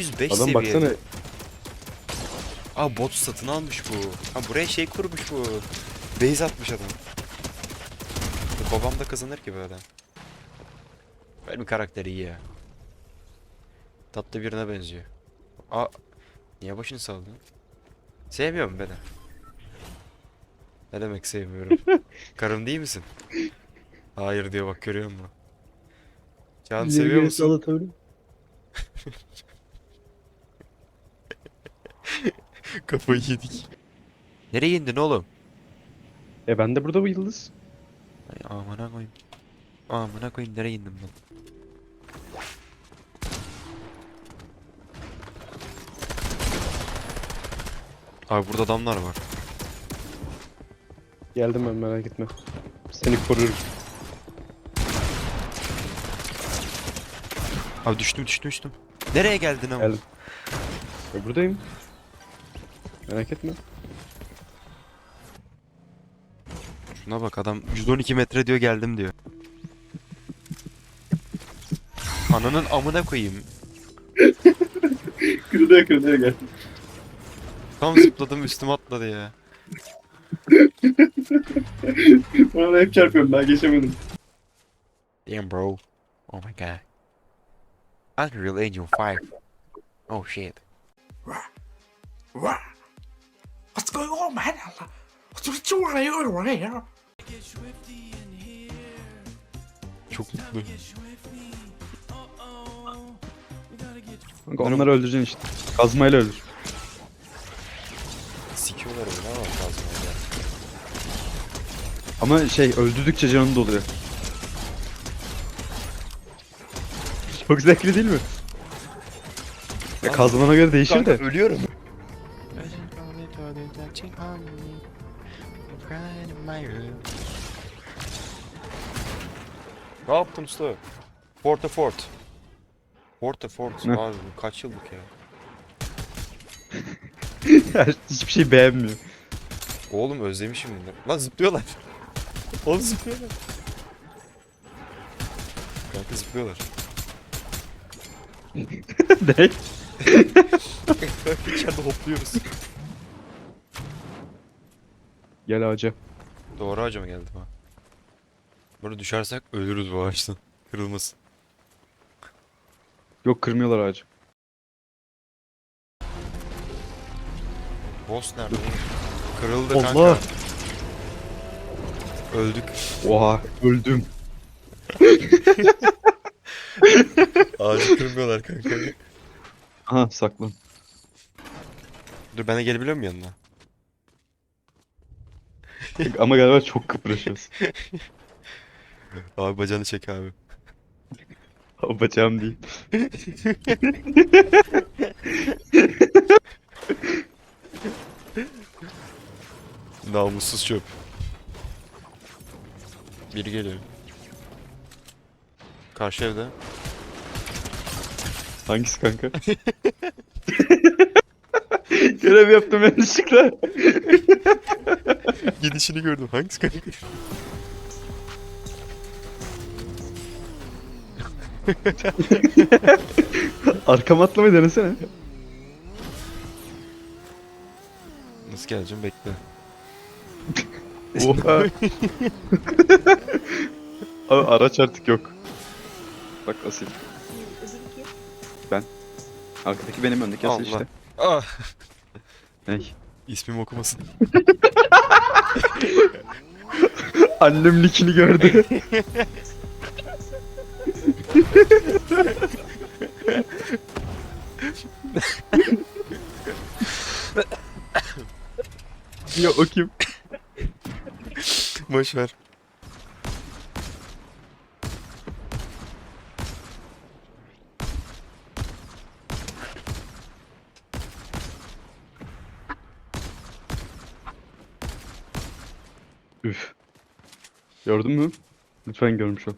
205 Adam seviye. baksana Aa bot satın almış bu. Ha buraya şey kurmuş bu. Base atmış adam. Babam da kazanır ki böyle. Benim karakter iyi ya. Tatlı birine benziyor. Aa niye başını saldın? Sevmiyorum beni. Ne demek sevmiyorum? Karım değil misin? Hayır diyor bak görüyor musun? Can seviyor musun? Kafayı yedik. Nereye indin oğlum? E ben de burada bu yıldız. Ay amına koyayım. Amına koyayım nereye indim ben? Abi burada adamlar var. Geldim ben merak etme. Seni korurum. Abi düştüm düştüm düştüm. Nereye geldin ama? Geldim. E buradayım. Merak etme. Şuna bak adam 112 metre diyor geldim diyor. Ananın amına koyayım. Kırılıyor kırılıyor gel. Tam zıpladım üstüme atladı ya. Bana hep çarpıyorum ben geçemedim. Damn bro. Oh my god. Unreal Engine 5. Oh shit. What? What's going on, man? What's going on over here? Çok mutlu. Kanka onları öldüreceksin işte. Kazmayla öldür. Sikiyorlar öyle ama fazla öyle. Ama şey öldürdükçe canın doluyor. Çok zevkli değil mi? Ya kazmana göre değişir de. ölüyorum. Ne yaptın usta? Forte Fort. Forte Fort. Ne? Abi bu kaç yıllık ya? Hiçbir şey beğenmiyor. Oğlum özlemişim bunları. Lan zıplıyorlar. Oğlum zıplıyorlar. Kanka zıplıyorlar. ne? İçeride hopluyoruz. Gel ağaca. Doğru ağaca mı geldim ha? Böyle düşersek ölürüz bu ağaçtan. Kırılmasın. Yok kırmıyorlar ağacı. Boss nerede? Kırıldı Allah! kanka. Öldük. Oha öldüm. Ağacı kırmıyorlar kanka. Aha saklan. Dur ben de gelebiliyor muyum yanına? Ama galiba çok kıpraşıyoruz. Abi bacağını çek abi. O bacağım değil. Namussuz çöp. Biri geliyor. Karşı evde. Hangisi kanka? Görev yaptım yanlışlıkla. Gidişini gördüm. Hangisi kanka? Arkama atlamayı denesene. Nasıl geleceğim bekle. Oha. Abi araç artık yok. Bak Asil. Ben. Arkadaki benim öndeki Asil Allah. işte. Ah! Ney? İsmimi okumasın. Annem nickini gördü. ya o kim? Boş ver. Üf. Gördün mü? Lütfen görmüş ol.